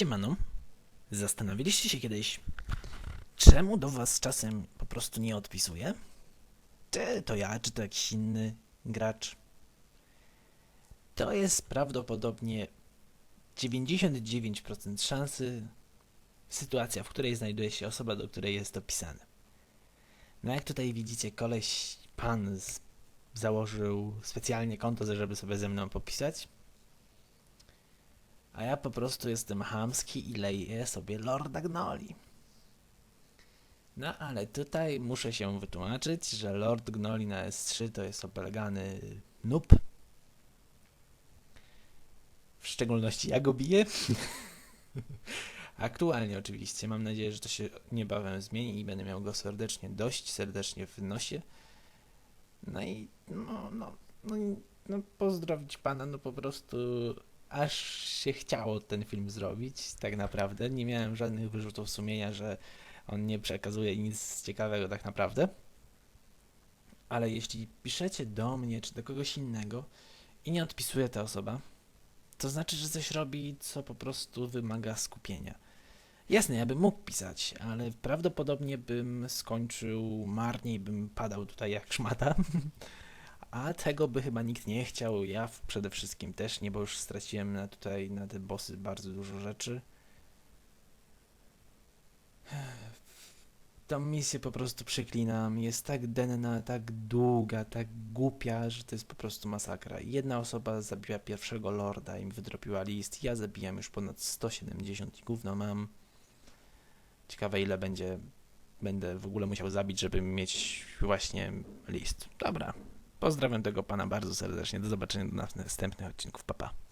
Siemano, zastanawialiście się kiedyś, czemu do was czasem po prostu nie odpisuje? Czy to ja, czy to jakiś inny gracz? To jest prawdopodobnie 99% szansy sytuacja, w której znajduje się osoba, do której jest opisane. No jak tutaj widzicie, koleś, pan z, założył specjalnie konto, żeby sobie ze mną popisać. A ja po prostu jestem chamski i leję sobie Lorda Gnoli. No ale tutaj muszę się wytłumaczyć, że Lord Gnoli na S3 to jest obelgany noob. W szczególności ja go biję. Aktualnie oczywiście. Mam nadzieję, że to się niebawem zmieni i będę miał go serdecznie, dość serdecznie w nosie. No i no, no, no, no pozdrowić pana, no po prostu aż się chciało ten film zrobić, tak naprawdę. Nie miałem żadnych wyrzutów sumienia, że on nie przekazuje nic ciekawego tak naprawdę. Ale jeśli piszecie do mnie czy do kogoś innego i nie odpisuje ta osoba, to znaczy, że coś robi, co po prostu wymaga skupienia. Jasne, ja bym mógł pisać, ale prawdopodobnie bym skończył marnie i bym padał tutaj jak szmata. A tego by chyba nikt nie chciał, ja przede wszystkim też nie, bo już straciłem na tutaj na te bossy bardzo dużo rzeczy. Tą misję po prostu przeklinam, jest tak denna, tak długa, tak głupia, że to jest po prostu masakra. Jedna osoba zabiła pierwszego lorda i mi wydropiła list, ja zabijam już ponad 170 i gówno mam. Ciekawe ile będzie, będę w ogóle musiał zabić, żeby mieć właśnie list. Dobra, Pozdrawiam tego pana bardzo serdecznie. Do zobaczenia do następnych odcinków. Papa. Pa.